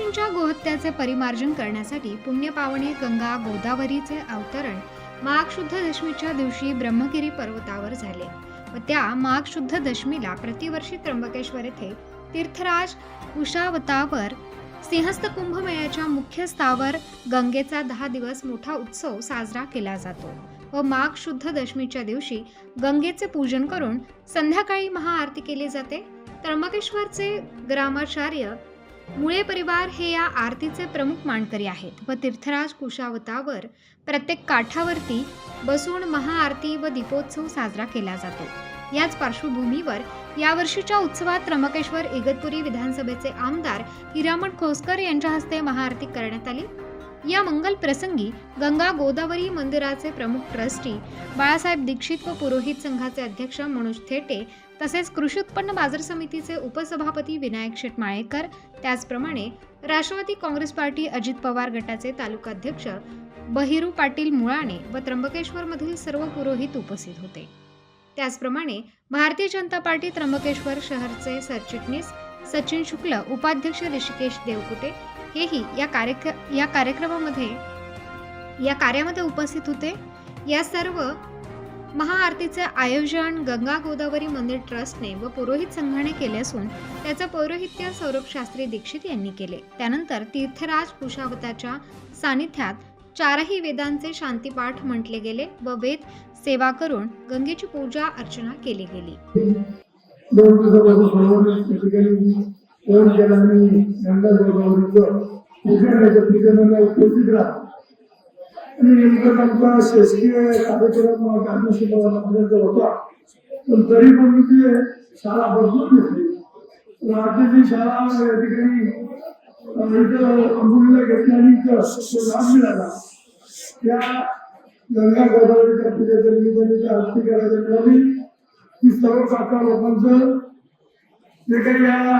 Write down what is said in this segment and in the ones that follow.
ऋषींच्या गोहत्याचे परिमार्जन करण्यासाठी पुण्यपावणी गंगा गोदावरीचे अवतरण माघ शुद्ध दशमीच्या दिवशी ब्रह्मगिरी पर्वतावर झाले व त्या माघ शुद्ध दशमीला प्रतिवर्षी त्र्यंबकेश्वर येथे तीर्थराज उषावतावर सिंहस्थ कुंभमेळ्याच्या मुख्य स्थावर गंगेचा दहा दिवस मोठा उत्सव साजरा केला जातो व माघ शुद्ध दशमीच्या दिवशी गंगेचे पूजन करून संध्याकाळी महाआरती केली जाते. त्र्यंबकेश्वरचे ग्रामाचार्य मुळे परिवार हे या आरतीचे प्रमुख मानकरी आहेत व तीर्थराज कुशावतावर प्रत्येक काठावरती बसून महाआरती व दीपोत्सव साजरा केला जातो. याच पार्श्वभूमीवर यावर्षीच्या उत्सवात त्र्यंबकेश्वर इगतपुरी विधानसभेचे आमदार हिरामण खोसकर यांच्या हस्ते महाआरती करण्यात आली. या मंगल प्रसंगी गंगा गोदावरी मंदिराचे प्रमुख ट्रस्टी बाळासाहेब दीक्षित व पुरोहित संघाचे अध्यक्ष मनोज थेटे तसेच कृषी उत्पन्न बाजार समितीचे उपसभापती विनायक शेटमाळेकर त्याचप्रमाणे राष्ट्रवादी काँग्रेस पार्टी अजित पवार गटाचे तालुकाध्यक्ष बहिरू पाटील मुळाणे व त्र्यंबकेश्वरमधील सर्व पुरोहित उपस्थित होते. त्याचप्रमाणे भारतीय जनता पार्टी त्र्यंबकेश्वर शहरचे सरचिटणीस सचिन शुक्ल उपाध्यक्ष ऋषिकेश देवकुटे हेही या कार्यक्र या कार्यक्रमामध्ये या कार्यामध्ये उपस्थित होते. या सर्व महाआरतीचे आयोजन गंगा गोदावरी मंदिर ट्रस्टने व पुरोहित संघाने केले असून त्याचे पौरोहित्य सौरभ शास्त्री दीक्षित यांनी केले. त्यानंतर तीर्थराज कुशावताच्या सानिध्यात चारही वेदांचे शांतीपाठ म्हटले गेले व वेद सेवा करून गंगेची पूजा अर्चना केली गेली. गंगा उपस्थित राहा आणि नेमकं आमचा शासकीय कार्यक्रम गांधीशिलापर्यंत होता पण तरी पण मी ते शाळा बदलून घेतली राज्याची शाळा या ठिकाणी इथं अंबुलीला घेतली आणि लाभ मिळाला त्या गंगा गोदावरीच्या पूजेच्या निमित्ताने त्या आरती करायला मिळाली ती सर्व काका लोकांचं जे काही या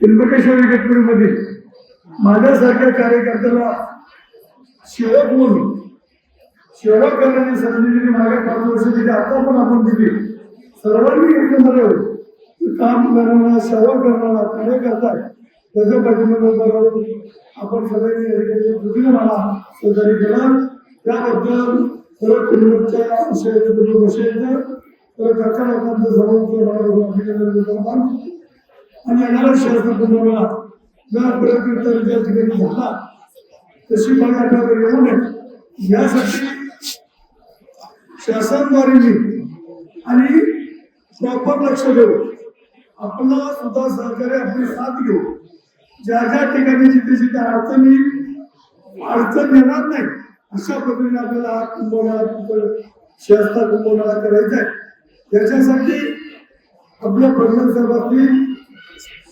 त्र्यंबकेश्वर इगतपुरीमध्ये माझ्यासारख्या कार्यकर्त्याला सेवक म्हणून सेवा करण्याची संधी दिली मागे पाच वर्ष दिली आता पण आपण दिली सर्वांनी एकंदर काम करणारा सेवा करणारा कार्यकर्ता करताय. त्याच्या पाठिंबा उभं आपण सगळ्यांनी या मला सहकार्य केला त्याबद्दल परत कुटुंबाच्या विषयाचं विषयाचं तर. काका लोकांचं सर्वांचं आणि येणाऱ्या शासन तुम्हाला जर प्रयत्न त्या ठिकाणी झाला तशी मला आपल्याकडे येऊ नये यासाठी शासनद्वारे आणि प्रॉपर लक्ष देऊ आपला सुद्धा सहकार्य आपली साथ घेऊ ज्या ज्या ठिकाणी जिथे जिथे अडचणी अडचण येणार नाही अशा पद्धतीने आपल्याला हा कुंभमेळा शास्त्र कुंभमेळा करायचा आहे. याच्यासाठी आपल्या फडणवीस साहेबांनी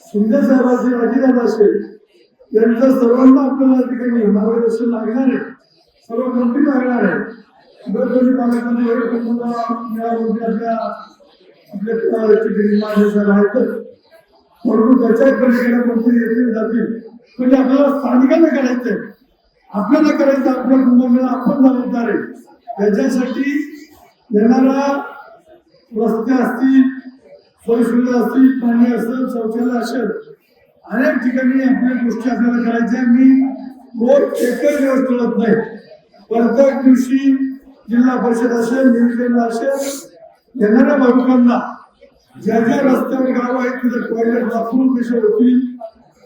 शिंदे साहेबांची अजितदादा असेल यांचं सर्वांना आपल्याला ठिकाणी मार्गदर्शन लागणार आहे. सर्व मंत्री लागणार आहे. गडकरी पालकांनी एक कुटुंबाला मिळावं आपल्या ठिकाणी आहेत परंतु त्याच्या पलीकडे मंत्री येतील जातील. म्हणजे आपल्याला स्थानिकांना करायचंय आपल्याला करायचं आपल्या कुटुंबाला आपण जबाबदार आहे. त्याच्यासाठी येणारा रस्ते असतील सोयीसुविधा असतील पाणी असेल शौचालय असेल अनेक ठिकाणी आपल्या गोष्टी आपल्याला करायच्या मी रोज एकच दिवस टळत नाही. प्रत्येक दिवशी जिल्हा परिषद असेल नियोजन असेल येणाऱ्या भाविकांना ज्या ज्या रस्त्यावर गाव आहेत तिथे टॉयलेट बाथरूम कसे होतील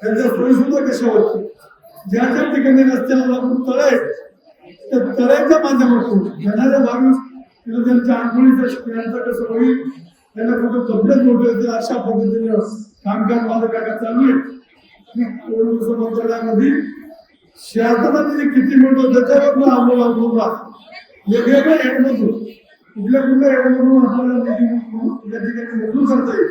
त्यांच्या सोयीसुविधा कशा होतील ज्या ज्या ठिकाणी रस्त्याला लागून तळ आहेत त्या तळ्याच्या माध्यमातून येणाऱ्या भाविक तिथं त्यांच्या आंघोळीचं यांचं कसं होईल त्यांना कुठं कपडे जोडले होतील अशा पद्धतीने कामकाज माझं काय चालू आहे? मंत्रालयामध्ये शासनाने किती मिळतो त्याच्यावर आम्हाला अवलंबून वेगवेगळ्या हेडमधून कुठल्या कुठल्या हेडमधून आपल्याला निधी या ठिकाणी मंजूर करता येईल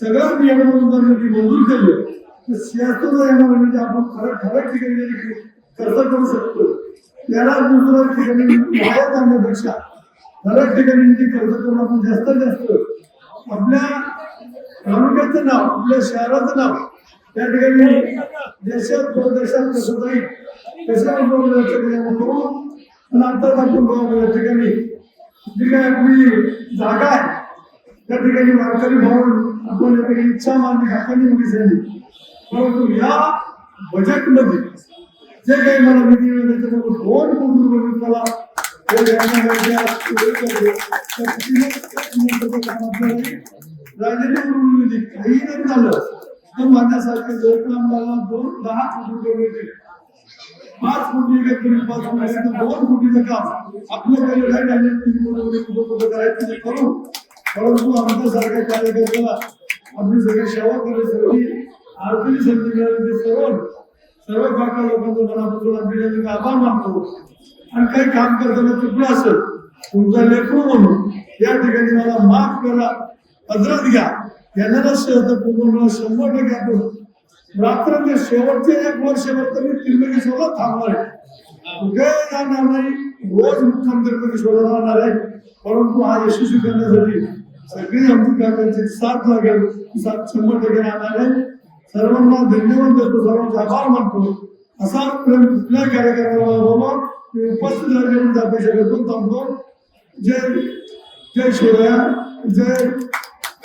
सगळ्या नियमामधून जर निधी मंजूर केलं तर शासनाला येणार म्हणजे आपण खरं खरं ठिकाणी खर्च करू शकतो. याला दुसऱ्या ठिकाणी वाया जाण्यापेक्षा खरं ठिकाणी म्हणजे खर्च करून आपण जास्तीत जास्त आपल्या तालुक्याचं नाव आपल्या शहराचं नाव. त्या ठिकाणी देशात परदेशात कसं जाईल कशावर करू आणि आता आपण बघू या ठिकाणी जी काय आपली जागा आहे त्या ठिकाणी वारकरी भाऊन आपण या ठिकाणी इच्छा मानली हाताने मुली झाली. परंतु या बजेटमध्ये जे काही मला निधी मिळेल त्याच्यामध्ये दोन कोटी रुपये मी मला हे देण्याकरता राजकीय म्हणजे काही नाही झालं. तर माझ्यासारखे लोक मला दोन दहा कोटी रुपये पाच कोटी एकत्र पाच कोटी तर दोन कोटीचं काम. आपलं पहिलं तीन कोटी रुपये कुठं कुठं करायचं ते करू. परंतु आमच्यासारख्या कार्यकर्त्याला आपली सगळी सेवा करण्यासाठी आर्थिक संधी मिळाली ते सर्व सर्व बाका लोकांचं मनापासून आम्ही आभार मानतो. आणि काही काम करताना चुकलं असेल तुमचा लेखू म्हणून या ठिकाणी मला माफ करा. हजरत घ्या. यांना पूर्ण शंभर टक्के आपण रात्र ते शेवटचे एक वर्षभर तरी त्रिंबकेश्वरला थांबणार आहे कुठे जाणार नाही रोज मुक्काम त्रिंबकेश्वरला राहणार आहे. परंतु हा यशस्वी करण्यासाठी सगळी आमची काकांची साथ लागेल. साथ शंभर टक्के राहणार आहे. सर्वांना धन्यवाद देतो. सर्वांचा आभार मानतो. असा प्रेम कुठल्या कार्यक्रमाला बाबा मी उपस्थित राहिल्यानंतर अपेक्षा करतो थांबतो. जय जय शिवराया. जय